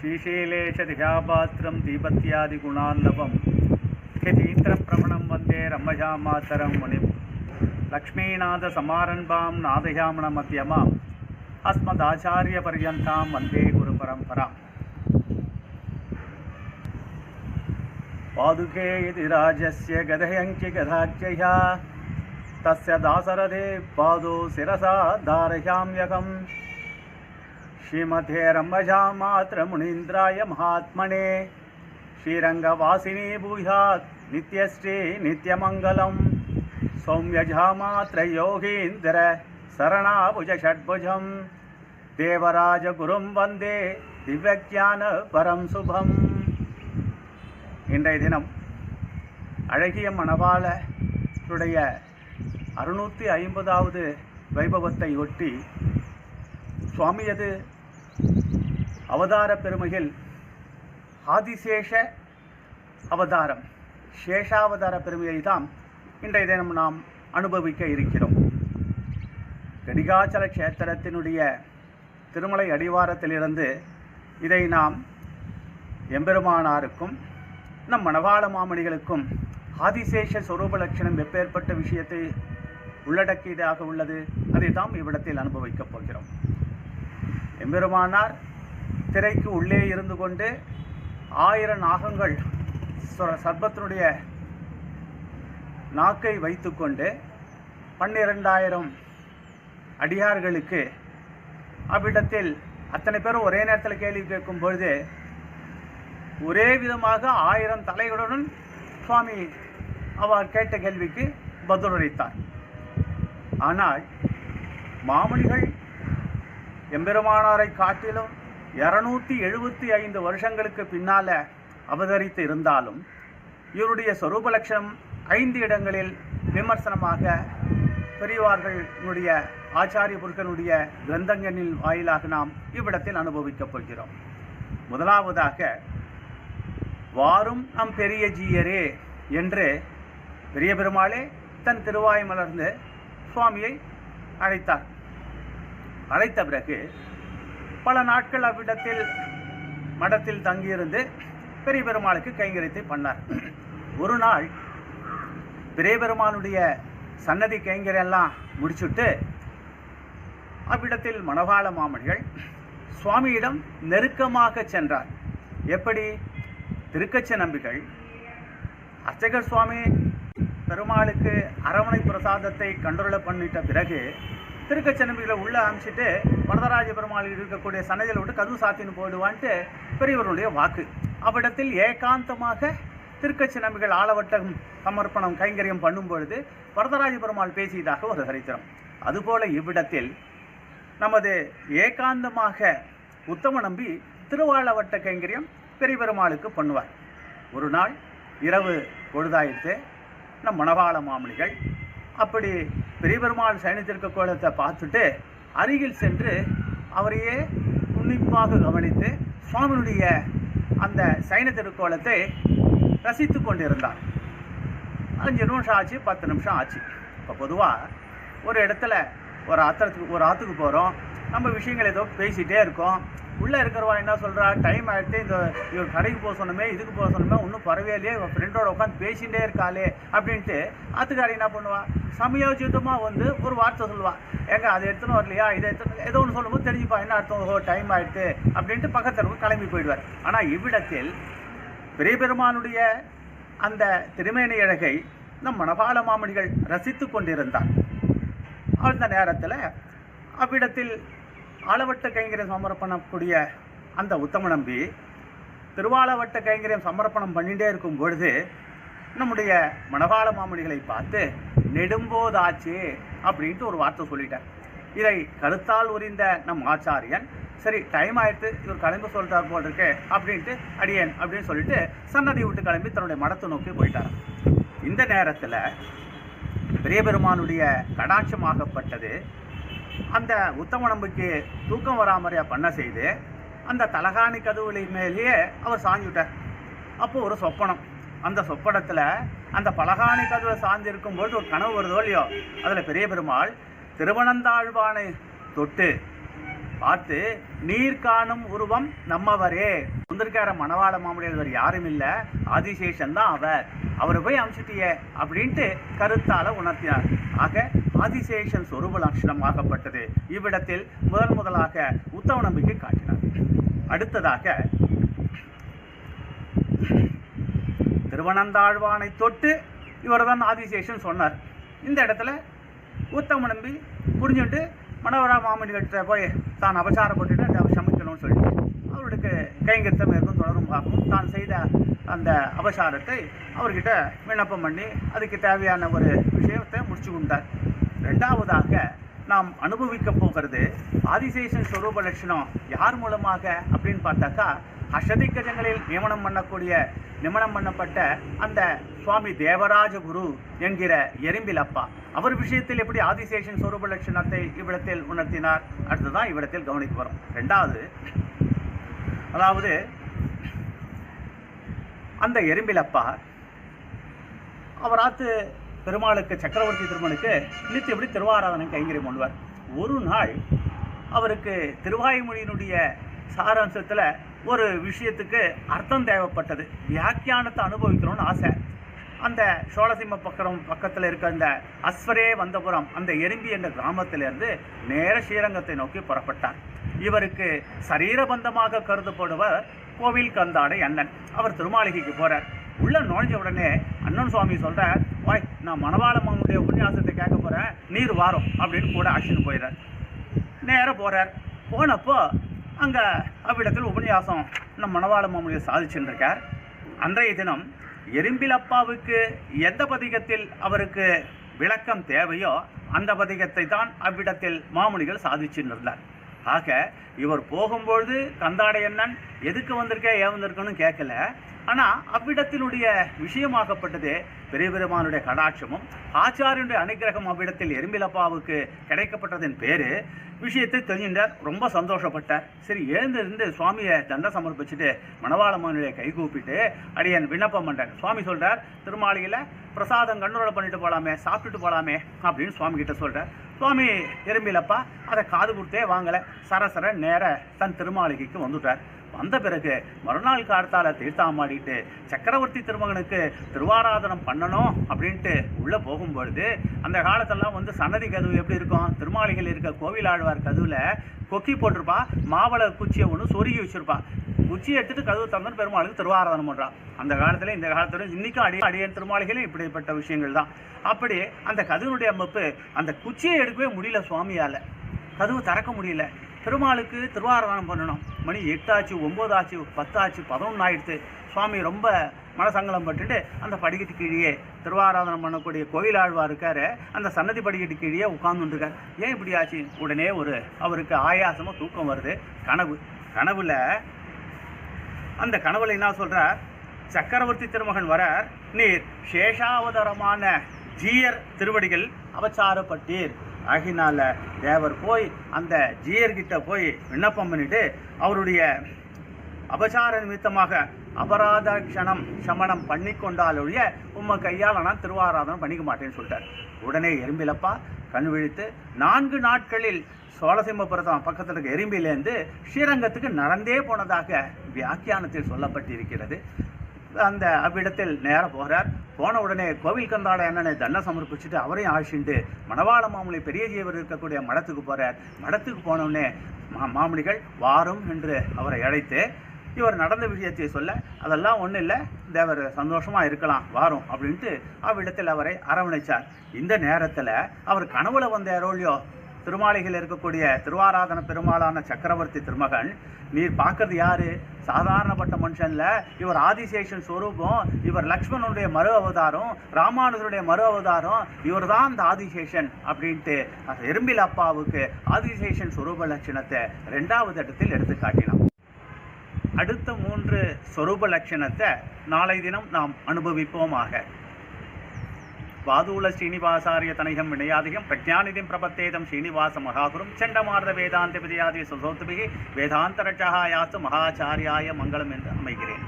श्रीशैलेशदिहापात्रं दीपत्यादिगुणार्णवं यतीन्द्रप्रवणं वंदे रम्मजामातरं मुनिं लक्ष्मीनाथसमारम्भां नादयामणमध्यमाम् अस्मदाचार्यपर्यन्तां वंदे गुरुपरम्पराम्। पादुके इति राजस्य गदयङ्कि गदाख्यया तस्य दासरथे पादो शिरसा धारयाम्यहम्। ஸ்ரீமதே ரம்மஜா மாத்திர முனீந்திராய மகாத்மனே. ஸ்ரீரங்கவாசினி பூயாத் நித்யஸ்ரீ நித்யமங்கலம். சௌமியஜா மாத்திர யோகீந்திர சரணாபுஜ ஷட்புஜம். தேவராஜகுரும் வந்தே திவ்யஜான பரம் சுபம். இன்றைய தினம் அழகிய மணவாளருடைய அறுநூற்றி ஐம்பதாவது வைபவத்தை ஒட்டி சுவாமியது அவதார பெருமையில் ஆதிசேஷ அவதாரம். சேஷாவதார பெருமையை தான் இன்றைய தினம் நாம் அனுபவிக்க இருக்கிறோம். கடிகாச்சல கஷேத்திரத்தினுடைய திருமலை அடிவாரத்திலிருந்து இதை நாம் எம்பெருமானாருக்கும் நம் மணவாள மாமணிகளுக்கும் ஆதிசேஷ சொரூப லட்சணம் வெப்பேற்பட்ட விஷயத்தை உள்ளடக்கியதாக உள்ளது அதை தாம் இவ்விடத்தில் அனுபவிக்கப் போகிறோம். எம்பெருமானார் திரைக்கு உள்ளே இருந்து கொண்டு ஆயிரம் நாகங்கள் சொ- நாக்கை வைத்துக்கொண்டு பன்னிரெண்டாயிரம் அடியார்களுக்கு அவ்விடத்தில் அத்தனை பேரும் ஒரே நேரத்தில் கேள்வி கேட்கும் பொழுது ஒரே விதமாக ஆயிரம் தலைகளுடன் சுவாமி அவர் கேட்ட கேள்விக்கு பதிலளித்தார் ஆனால் மாமணிகள் எம்பெருமானாரை காட்டிலும் இருநூத்தி எழுபத்தி ஐந்து வருஷங்களுக்கு பின்னால அவதரித்து இருந்தாலும் இவருடைய சொரூப லட்சணம் ஐந்து இடங்களில் விமர்சனமாக பெரியவார்களுடைய ஆச்சாரிய புருஷனுடைய கிரந்தங்களின் வாயிலாக நாம் இவ்விடத்தில் அனுபவிக்கப் போகிறோம். முதலாவதாக வாரும் நம் பெரிய ஜீயரே என்று பெரிய பெருமாளே தன் திருவாய் மலர்ந்து சுவாமியை அழைத்தார். அழைத்த பிறகு பல நாட்கள் அவ்விடத்தில் மடத்தில் தங்கியிருந்து பெரிய பெருமாளுக்கு கைங்கரியத்தை பண்ணார். ஒரு நாள் பெரிய பெருமானுடைய சன்னதி கைங்கரியெல்லாம் முடிச்சுட்டு அவ்விடத்தில் மணவாள மாமணிகள் சுவாமியிடம் நெருக்கமாக சென்றார். எப்படி? திருக்கச்ச நம்பிகள் அர்ச்சகர் சுவாமி பெருமாளுக்கு அரவணை பிரசாதத்தை கண்டுள்ள பண்ணிட்ட பிறகு திருக்கச்ச உள்ளே உள்ள அனுப்பிச்சிட்டு வரதராஜ பெருமாள் இருக்கக்கூடிய சன்னதியில் விட்டு கதவு சாத்தின்னு போயிடுவான்ட்டு பெரியவருடைய வாக்கு. அவ்விடத்தில் ஏகாந்தமாக திருக்கச்சி நம்பிகள் ஆலவட்டம் சமர்ப்பணம் கைங்கரியம் பண்ணும் பொழுது வரதராஜ பெருமாள் பேசியதாக ஒரு சரித்திரம். அதுபோல இவ்விடத்தில் நமது ஏகாந்தமாக உத்தம நம்பி திருவாளவட்ட கைங்கரியம் பெரிய பெருமாளுக்கு பண்ணுவார். ஒரு நாள் இரவு பொழுதாயிட்டு நம் மணவாள மாமணிகள் அப்படி பெரியபெருமாள் சயனித்திருக்க கோலத்தை பார்த்துட்டு அருகில் சென்று அவரையே உன்னிப்பாக கவனித்து சுவாமியுடைய அந்த சைன திருக்கோலத்தை ரசித்து கொண்டிருந்தார். அஞ்சு நிமிஷம் ஆச்சு பத்து நிமிஷம் ஆச்சு. இப்போ பொதுவாக ஒரு இடத்துல ஒரு ஆத்திரத்துக்கு ஒரு ஆற்றுக்கு போகிறோம் நம்ம விஷயங்கள் ஏதோ பேசிகிட்டே இருக்கோம். உள்ளே இருக்கிறவா என்ன சொல்கிறா டைம் ஆகிடுத்து இந்த இவர் கடைக்கு போக சொன்னமே இதுக்கு போக சொன்னமே ஒன்றும் பரவாயில்லையே. இவன் ஃப்ரெண்டோட உட்காந்து பேசிகிட்டே இருக்காளே அப்படின்ட்டு ஆத்துக்காரி என்ன பண்ணுவா? சமயோஜிதமாக வந்து ஒரு வார்த்தை சொல்லுவா. எங்க அதை எடுத்துன்னு வரலையா? இதை எடுத்து ஏதோ ஒன்று சொல்லும்போது தெரிஞ்சுப்பா என்ன அர்த்தம்? ஓ டைம் ஆகிடுது அப்படின்ட்டு பக்கத்தில் கிளம்பி போயிடுவார். ஆனால் இவ்விடத்தில் பெரிய பெருமானுடைய அந்த திருமேனி அழகை நம் மணபால மாமணிகள் ரசித்து கொண்டிருந்தார். அந்த நேரத்தில் அவ்விடத்தில் ஆளவட்ட கைங்கரியம் சமர்ப்பணக்கூடிய அந்த உத்தம நம்பி திருவாளவட்ட கைங்கரியம் சமர்ப்பணம் பண்ணிகிட்டே இருக்கும் பொழுது நம்முடைய மணவாள மாமணிகளை பார்த்து நெடும்போதாச்சு அப்படின்ட்டு ஒரு வார்த்தை சொல்லிட்டார். இதை கருத்தால் உரிந்த நம் ஆச்சாரியன் சரி டைம் ஆயிடுத்து இவர் கிளம்பி சொல்கிறார் போல் இருக்கு அப்படின்ட்டு அடியேன் அப்படின்னு சொல்லிட்டு சன்னதி விட்டு கிளம்பி தன்னுடைய மடத்தை நோக்கி போயிட்டார். இந்த நேரத்தில் பெரிய பெருமானுடைய கடாட்சமாகப்பட்டது அந்த உத்தம நம்பிக்கு தூக்கம் வராமறையா பண்ண செய்து அந்த தலகாணி கதவுளை மேலேயே அவர் சாஞ்சுட்டார் அப்போ ஒரு சொப்பனம். அந்த சொப்பனத்தில் அந்த பலகாணி கதவை சார்ந்திருக்கும் பொழுது ஒரு கனவு வருதோ இல்லையோ? அதில் பெரிய பெருமாள் திருவனந்தாழ்வானை தொட்டு பார்த்து நீர் காணும் உருவம் நம்மவரே. வந்திருக்கார மணவாள மாமுடியார் யாரும் இல்லை ஆதிசேஷன் தான் அவர். அவரை போய் அமிச்சிட்டியே அப்படின்ட்டு கருத்தால உணர்த்தினார். ஆக ஆதிசேஷன் சொரூப லட்சணமாகப்பட்டது இவ்விடத்தில் முதன் முதலாக உத்தவ நம்பிக்கை காட்டினார். அடுத்ததாக திருவனந்தாழ்வானை தொட்டு இவர்தான் ஆதிசேஷன் சொன்னார். இந்த இடத்துல உத்தம நம்பி புரிஞ்சுட்டு மனோரா மாமனிகிட்ட போய் தான் அபசாரப்பட்டுட்டு அதை சமைக்கணும்னு சொல்லிட்டு அவருக்கு கைங்கரித்தம் இருக்கும் தொடருமாகவும் தான் செய்த அந்த அபசாரத்தை அவர்கிட்ட விண்ணப்பம் பண்ணி அதுக்கு தேவையான ஒரு விஷயத்தை முடிச்சு கொண்டார் ரெண்டாவதாக நாம் அனுபவிக்க போகிறது ஆதிசேஷன் ஸ்வரூப லட்சணம் யார் மூலமாக அப்படின்னு பார்த்தாக்கா அஷதிக்கஜங்களில் நியமனம் பண்ணக்கூடிய நிமணம் பண்ணப்பட்ட அந்த சுவாமி தேவராஜ குரு என்கிற எறும்பிலப்பா அவர் விஷயத்தில் எப்படி ஆதிசேஷன் சொரூப லட்சணத்தை இவ்விடத்தில் உணர்த்தினார்? அடுத்ததான் இவ்விடத்தில் கவனித்து வரும் ரெண்டாவது அதாவது அந்த எறும்பிலப்பா அவராத்து பெருமாளுக்கு சக்கரவர்த்தி திருமனுக்கு எப்படி திருவாராதனை கைங்கரியம் பண்ணுவார்? ஒரு நாள் அவருக்கு திருவாய்மொழியினுடைய சாராம்சத்தில் ஒரு விஷயத்துக்கு அர்த்தம் தேவைப்பட்டது. வியாக்கியானத்தை அனுபவிக்கணும்னு ஆசை. அந்த சோழசிம்ம பக்கரம் பக்கத்தில் இருக்க அந்த அஸ்வரே வந்தபுரம் அந்த எறும்பி என்ற கிராமத்திலிருந்து நேர ஸ்ரீரங்கத்தை நோக்கி புறப்பட்டார். இவருக்கு சரீரபந்தமாக கருதப்படுவர் கோவில் கந்தாடை அண்ணன். அவர் திருமாளிகைக்கு போகிறார் உள்ள நுழைஞ்ச உடனே அண்ணன் சுவாமி சொல்கிறார் வாய் நான் மணவாளம்மனுடைய உபன்யாசத்தை கேட்க போகிறேன் நீர் வாரம் அப்படின்னு கூட அழைச்சின்னு போயிடுறார் நேராக போகிறார் போனப்போ அங்கே அவ்விடத்தில் உபன்யாசம் நம்ம மணவாள மாமுனியை சாதிச்சுருக்கார் அன்றைய தினம் எறும்பிலப்பாவுக்கு எந்த பதிகத்தில் அவருக்கு விளக்கம் தேவையோ அந்த பதிகத்தை தான் அவ்விடத்தில் மாமுனிகள் சாதிச்சுருந்தார். ஆக இவர் போகும்பொழுது கந்தாடையண்ணன் எதுக்கு வந்திருக்கே ஏன் வந்திருக்கன்னு கேட்கல. ஆனால் அவ்விடத்தினுடைய விஷயமாகப்பட்டது பெரிய பெருமானுடைய கடாட்சமும் ஆச்சாரியனுடைய அனுகிரகம் அவ்விடத்தில் எறும்பிலப்பாவுக்கு கிடைக்கப்பட்டதன் பேர். விஷயத்தை தெரிஞ்சின்றார் ரொம்ப சந்தோஷப்பட்டார். சரி எழுந்திருந்து சுவாமியை தண்டை சமர்ப்பிச்சுட்டு மணவாளம்மனுடைய கை கூப்பிட்டு அடியன் விண்ணப்பம் பண்ணுறேன் சுவாமி சொல்கிறார் திருமாளிகையில் பிரசாதம் கண்ணுரோட பண்ணிட்டு போகலாமே சாப்பிட்டுட்டு போலாமே அப்படின்னு சுவாமி கிட்ட சொல்கிறார் சுவாமி எறும்பிலப்பா அதை காது கொடுத்தே வாங்கலை. சரசர நேர தன் திருமாளிகைக்கு வந்துட்டார். வந்த பிறகு மறுநாள் கார்த்தால தீர்த்தாமாடிட்டு சக்கரவர்த்தி திருமகனுக்கு திருவாராதனம் பண்ணணும் அப்படின்ட்டு உள்ளே போகும்பொழுது அந்த காலத்தெல்லாம் வந்து சன்னதி கதவு எப்படி இருக்கும்? திருமாளிகள் இருக்க கோவில் ஆழ்வார் கதவில் கொக்கி போட்டிருப்பா மாவள குச்சியை ஒன்று சொருகி வச்சுருப்பா. குச்சியை எடுத்துட்டு கதவு தந்தன் பெருமாளுக்கு திருவாராதனம் பண்ணுறான் அந்த காலத்தில் இந்த காலத்தில் இன்னைக்கும் அடி அடியன் திருமாளிகையிலும் இப்படிப்பட்ட விஷயங்கள் தான். அப்படி அந்த கதவுனுடைய அமைப்பு அந்த குச்சியை எடுக்கவே முடியல சுவாமியால். கதவு திறக்க முடியல. பெருமாளுக்கு திருவாராதனம் பண்ணணும். மணி எட்டாச்சு ஒம்போதாச்சு பத்தாச்சு பதினொன்று ஆயிடுத்து. சுவாமி ரொம்ப மனசங்கலம் பட்டுட்டு அந்த படிக்கட்டு கீழே திருவாராதனம் பண்ணக்கூடிய கோயில் ஆழ்வார் இருக்கார். அந்த சன்னதி படிக்கட்டு கீழே உட்காந்துருக்கார் ஏன் இப்படி ஆச்சு? உடனே ஒரு அவருக்கு ஆயாசமாக தூக்கம் வருது. கனவு. கனவில் அந்த கனவுல என்ன சொல்கிறார் சக்கரவர்த்தி திருமகன் வரார். நீர் சேஷாவதாரமான ஜீயர் திருவடிகள் அவச்சாரப்பட்டீர் ஆகினால தேவர் போய் அந்த ஜீயர்கிட்ட போய் விண்ணப்பம் பண்ணிட்டு அவருடைய அபசார நிமித்தமாக அபராத க்ஷணம் சமணம் பண்ணி கொண்டாலொழிய உம்ம கையால் நான் திருவாராதனம் பண்ணிக்க மாட்டேன்னு சொல்லிட்டார். உடனே எறும்பிலப்பா கண் விழித்து நான்கு நாட்களில் சோழசிம்மபுரத்தம் பக்கத்தில் இருக்க எறும்பிலேருந்து ஸ்ரீரங்கத்துக்கு நடந்தே போனதாக வியாக்கியானத்தில் சொல்லப்பட்டிருக்கிறது. அந்த அவ்விடத்தில் நேர போகிறார் போன உடனே கோவில் கந்தாட அண்ணனை தண்டை சமர்ப்பிச்சுட்டு அவரையும் ஆழ்ச்சிண்டு மணவாள மாமலை பெரிய ஜீவர் இருக்கக்கூடிய மடத்துக்கு போகிறார் மடத்துக்கு போனவுடனே மா மாமலிகள் வாரும் என்று அவரை அழைத்து இவர் நடந்த விஷயத்தை சொல்ல அதெல்லாம் ஒன்றும் இல்லை தேவர் சந்தோஷமாக இருக்கலாம் வாரும் அப்படின்ட்டு அவ்விடத்தில் அவரை அரவணைச்சார். இந்த நேரத்தில் அவர் கனவுல வந்த அரோலியோ திருமாளிகையில் இருக்கக்கூடிய திருவாராதன பெருமாளான சக்கரவர்த்தி திருமகன் நீர் பார்க்கறது யாரு? சாதாரணப்பட்ட மனுஷன்ல இவர் ஆதிசேஷன் ஸ்வரூபம் இவர் லக்ஷ்மணனுடைய மறு அவதாரம் ராமானுஜருடைய மறு அவதாரம். இவர் தான் அந்த ஆதிசேஷன் அப்படின்ட்டு அந்த எறும்பில் அப்பாவுக்கு ஆதிசேஷன் ஸ்வரூப லட்சணத்தை ரெண்டாவது இடத்தில் எடுத்து காட்டினான் அடுத்த மூன்று சொரூப லட்சணத்தை நாளை தினம் நாம் அனுபவிப்போமாக. வாதூல ஸ்ரீனிவாசாரிய தனிகம் வினயாதிகம் பிரஜாநிதிம் பிரபத்தேதம் ஸ்ரீனிவாச மகாகுரும் செண்டமார்த வேதாந்த விஜயாதி சுசோத்துபிகி வேதாந்த ரட்சகாயாசு மகாச்சாரியாய மங்களம் என்று அமைகிறேன்.